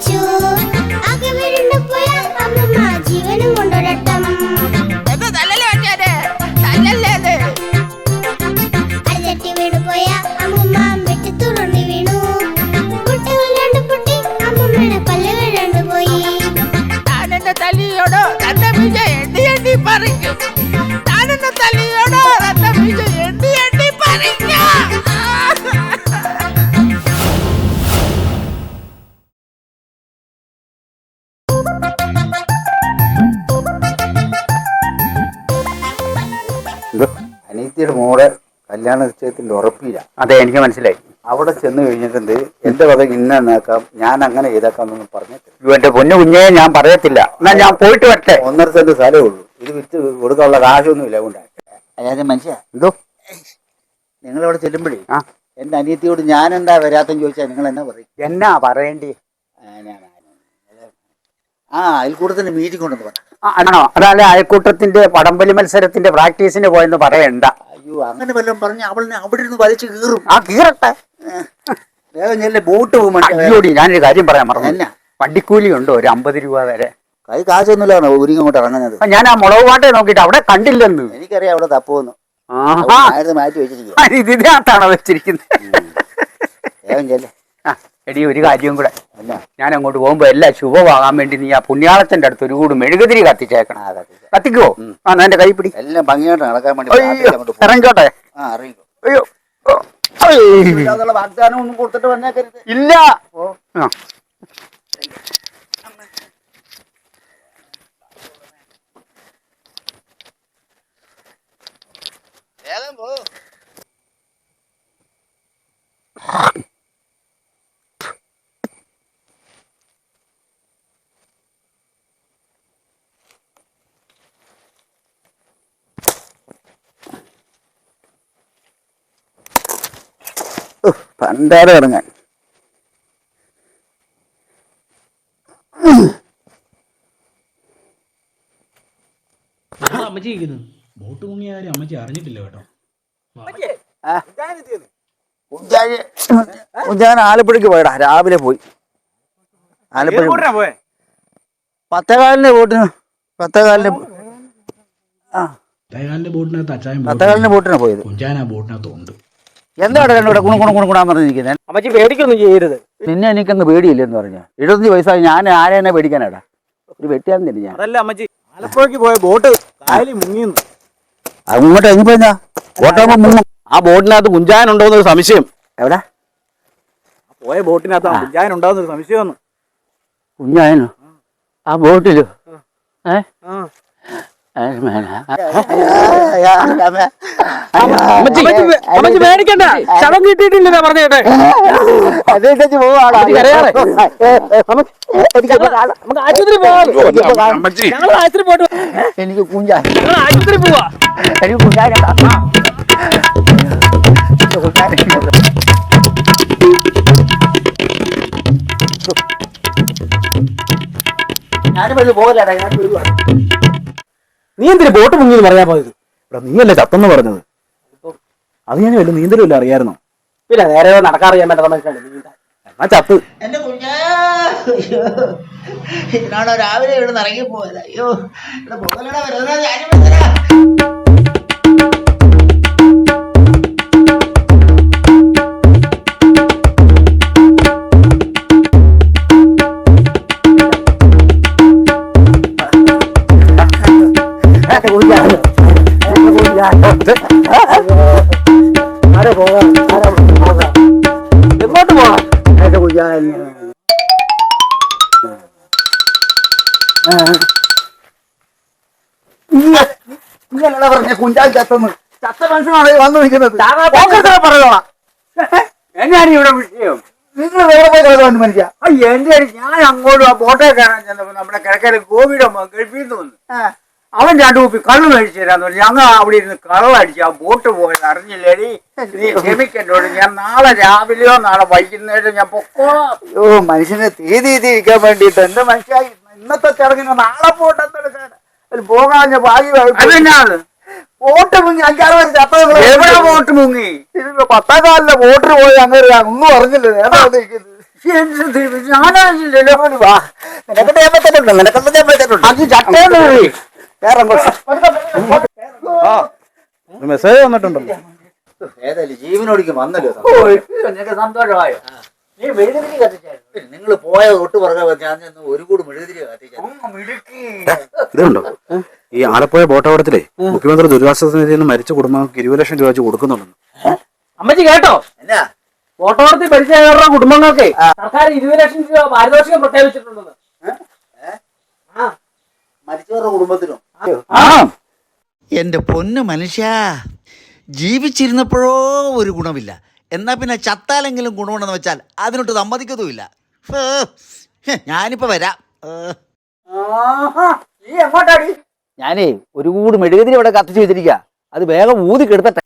chúa അനീത്തിയുടെ മോളെ കല്യാണ നിശ്ചയത്തിന്റെ ഉറപ്പില്ല. അതെ എനിക്ക് മനസ്സിലായി. അവിടെ ചെന്ന് കഴിഞ്ഞിട്ടുണ്ട് എന്റെ വക ഇന്ന നേക്കാം ഞാൻ അങ്ങനെ ചെയ്തേക്കാം എന്നൊന്നും പറഞ്ഞിട്ട് എന്റെ പൊന്നു കുഞ്ഞെ ഞാൻ പറയത്തില്ല. എന്നാ ഞാൻ പോയിട്ട് വരട്ടെ. ഒന്നര സെന്റ് സ്ഥലമേ ഉള്ളൂ. ഇത് വിറ്റ് കൊടുക്കാനുള്ള കാശൊന്നുമില്ല കൊണ്ട് അതായത് മനുഷ്യ എന്തോ? നിങ്ങൾ അവിടെ ചെല്ലുമ്പോഴേ. എന്റെ അനിയത്തിയോട് ഞാൻ എന്താ വരാത്തെന്ന് ചോദിച്ചാൽ നിങ്ങൾ എന്നാ പറയും എന്നാ പറയണ്ടേ ആ, അയൽക്കൂട്ടത്തിന്റെ മീറ്റിംഗ് കൊണ്ടെന്ന് പറഞ്ഞു ആണോ അതല്ല അയൽക്കൂട്ടത്തിന്റെ മത്സരത്തിന്റെ പ്രാക്ടീസിന് പോയെന്ന് പറയണ്ട. അയ്യോ അങ്ങനെ വല്ലതും പറഞ്ഞു അവളിനെ അവിടെ നിന്ന് വലിച്ചു കീറും. ആ കീറട്ടെ. വേഗം ചെല്ലെ ബോട്ട് പോകും അയ്യോടി ഞാനൊരു കാര്യം പറയാൻ പറഞ്ഞു എന്നാ? വണ്ടിക്കൂലി ഉണ്ടോ ഒരു അമ്പത് രൂപ വരെ. കൈ കാശൊന്നുമില്ലാണോ ഒരുങ്ങി അങ്ങോട്ട് ഇറങ്ങുന്നത്? ഞാൻ ആ മുളക് പാട്ടെ നോക്കിയിട്ട് അവിടെ കണ്ടില്ലെന്ന്. എനിക്കറിയാം അവിടെ തപ്പുമെന്ന് ആഹാ. മാറ്റി വെച്ചിരിക്കുക ഇതിനകത്താണോ വെച്ചിരിക്കുന്നത് വേഗം ചെല്ലേ. ആ എടി ഒരു കാര്യവും കൂടെ. ഞാൻ അങ്ങോട്ട് പോകുമ്പോ എല്ലാം ശുഭമാകാൻ വേണ്ടി നീ ആ പുണ്യാളത്തിന്റെ അടുത്ത് ഒരു കൂട് മെഴുകുതിരി കത്തിച്ചേക്കണം. കത്തിക്കോ ആ എന്റെ കൈ പിടി എല്ലാം ഭംഗിയായിട്ട് നടക്കാൻ വേണ്ടി ഇറങ്ങിക്കോട്ടെ അയ്യോ വാഗ്ദാനം ഒന്നും കൊടുത്തിട്ട് വന്നേക്കരുത്. ഇല്ല. ഏതാ പോ. പണ്ടാരെ ഇറങ്ങാൻ ആലപ്പുഴക്ക് അമ്മച്ചി ഇരിക്കുന്നു. ബോട്ട് മുങ്ങിയ കാര്യം അമ്മച്ചി അറിഞ്ഞിട്ടില്ല കേട്ടോ. ആലപ്പുഴയ്ക്ക് പോയടാ രാവിലെ പോയി. ആലപ്പുഴ പോയെ? പത്തേകാലിന്റെ ബോട്ടിന് പത്തേകാലിന്റെ ആ. തേകാലിന്റെ ബോട്ടിനകത്ത് അച്ചായം പത്തേകാലിന്റെ ബോട്ടിനാ. പോയത്. കുഞ്ചാൻ ആ ബോട്ടിനകത്ത് ഉണ്ട്. എന്താണ് രണ്ടുകൂടെ കുണു കുണു കുണുകൂടാൻ പറഞ്ഞിരിക്കുന്നത് അമ്മച്ചി പേടിക്കൊന്നും ചെയ്യരുത്. നിന്നെ എനിക്കങ്ങ് പേടിയില്ലെന്ന് പറഞ്ഞു. എഴുപത്തഞ്ച് വയസ്സായി ഞാൻ ആരെന്നെ പേടിക്കാനാടാ? ഒരു വെട്ടിയാന്നില്ല ഞാൻ. അതല്ല അമ്മച്ചി ആലപ്പുഴയ്ക്ക് പോയ ബോട്ട് കായലിൽ മുങ്ങിയെന്ന് അങ്ങോട്ട് എങ്ങിപ്പോയിന്നാ ബോട്ടാകുമ്പോ മുങ്ങും. ആ ബോട്ടിനകത്ത് കുഞ്ചായനുണ്ടോന്ന് ഒരു സംശയം. എവിടെ? പോയ ബോട്ടിനകത്ത് ഒരു സംശയം കുഞ്ഞായനോ? ആ ബോട്ടിലോ? ഏ? ആ. അമ്മച്ചി പേടിക്കണ്ട. ശവം കിട്ടിയിട്ടില്ല പറഞ്ഞേട്ടെ നമുക്ക് ആശുപത്രി പോവാം. ഞങ്ങൾ ആശുപത്രി പോയിട്ട് എനിക്ക് കുഞ്ഞായ ഞങ്ങൾ ആശുപത്രി പോവാ. എനിക്ക് കുഞ്ഞായ ഞാനും പോകലടാ ഞാൻ വരുവാ നീ എന്തിനു ബോട്ട് മുങ്ങി പറയാൻ പോയത്? എടാ നീയല്ലേ ചത്തെന്ന് പറഞ്ഞത്? അത് ഞാൻ വല്ല നീന്തലും ഇല്ല അറിയായിരുന്നോ? പിന്നെ നേരെ നടക്കാറിയാൻ മനുഷ്യനല്ലേ എന്നാ ചത്ത്. എന്റെ കുഞ്ഞാ ഇതിനാണോ രാവിലെ ഇവിടെ ഇറങ്ങി പോയത് അയ്യോ ഇവിടെ എങ്ങോട്ട് പോവാ നീയല്ലടാ പറഞ്ഞ കുഞ്ചാൻ ചത്തെന്ന് ചത്ത മനുഷ്യനാണ് വന്നു നിൽക്കുന്നത് പറഞ്ഞോളാം എന്നാണ് ഇവിടെ വിഷയം നിങ്ങൾ വേറെ പോയി കളയാൻ മനുഷ്യ എന്റെ ഞാൻ അങ്ങോട്ട് ആ ബോട്ടേ കയറാൻ ചെന്നപ്പോ നമ്മുടെ കിഴക്കര കോവിഡ് ഗൾഫിന്ന് വന്നു അവൻ രണ്ടു കുപ്പി കള്ളു മേടിച്ചു തരാന്ന് പറഞ്ഞു. ഞങ്ങൾ അവിടെ ഇരുന്ന് കള്ളടിച്ച് ആ ബോട്ട് പോയത് അറിഞ്ഞില്ലേടി? നീ ക്ഷമിക്കണ്ടോട്. ഞാൻ നാളെ രാവിലെയോ നാളെ വൈകുന്നേരം ഞാൻ പൊക്കോളാം. ഓ മനുഷ്യനെ തീ തീ വേണ്ടിട്ട് വേണ്ടിയിട്ട് എന്റെ മനുഷ്യ ഇന്നത്തെ ചടങ്ങിന് നാളെ പോട്ട് എന്തെടുക്കാൻ പോകാഞ്ഞ ഭാഗ്യമായി അതെന്നാണ്? വോട്ട് മുങ്ങി അഞ്ചാറ് പേര് ചത്തത് എവിടെ ബോട്ട് മുങ്ങി? പത്താം കാലിലെ വോട്ടിന് പോയി അങ്ങനെ ഒന്നും അറിഞ്ഞില്ല നേരെ ഉദ്ദേശിക്കുന്നത് ഞാനറിഞ്ഞില്ലല്ലോ. വാ. നിനക്ക് തേമ്പത്തിട്ടുണ്ട് നിനക്കൊന്നും തേമ്പത്തിട്ടുണ്ട് അത് ചട്ടേന്ന് അങ്ങോട്ട്. മെസ്സേജ് വന്നിട്ടുണ്ടല്ലോ. ഏതായാലും ജീവനോടിക്ക് വന്നല്ലോ നിങ്ങൾക്ക് നിനക്ക് സന്തോഷമായോ? നീ മെഴുകുതിരി കത്തിച്ചായിരുന്നു. നിങ്ങൾ പോയ തൊട്ട് പുറകെ ഞാൻ ഒരു കൂടി മെഴുകുതിരി ഇതുണ്ടോ? ഈ ആലപ്പുഴ ബോട്ടവടത്തിലെ മുഖ്യമന്ത്രി ദുരിതാശ്വാസ നിധിയിൽ നിന്ന് മരിച്ച കുടുംബങ്ങൾക്ക് ഇരുപത് ലക്ഷം രൂപ വെച്ച് കൊടുക്കുന്നുണ്ടെന്ന്. അമ്മച്ചി കേട്ടോ? എന്നാ? ബോട്ടവടത്തിൽ പരിചയക്കാരുടെ കുടുംബങ്ങൾക്ക് സർക്കാർ ഇരുപത് ലക്ഷം രൂപ പാരിതോഷികം പ്രഖ്യാപിച്ചിട്ടുണ്ടെന്ന്. മരിച്ചവരുടെ കുടുംബത്തിനും ആ. പൊന്ന് പൊന്നു മനുഷ്യ ജീവിച്ചിരുന്നപ്പോഴോ ഒരു ഗുണമില്ല. എന്നാ പിന്നെ ചത്താലെങ്കിലും ഗുണമുണ്ടെന്ന് വെച്ചാൽ അതിനൊട്ട് സമ്മതിക്കതും ഇല്ല ഹെ, ഞാനിപ്പോ വരാം. ഞാനേ ഒരു കൂട് മെഴുകുതിരി ഇവിടെ കത്തിച്ചു വെച്ചിരിക്കുക അത് വേഗം ഊതി കെടുത്തട്ടെ.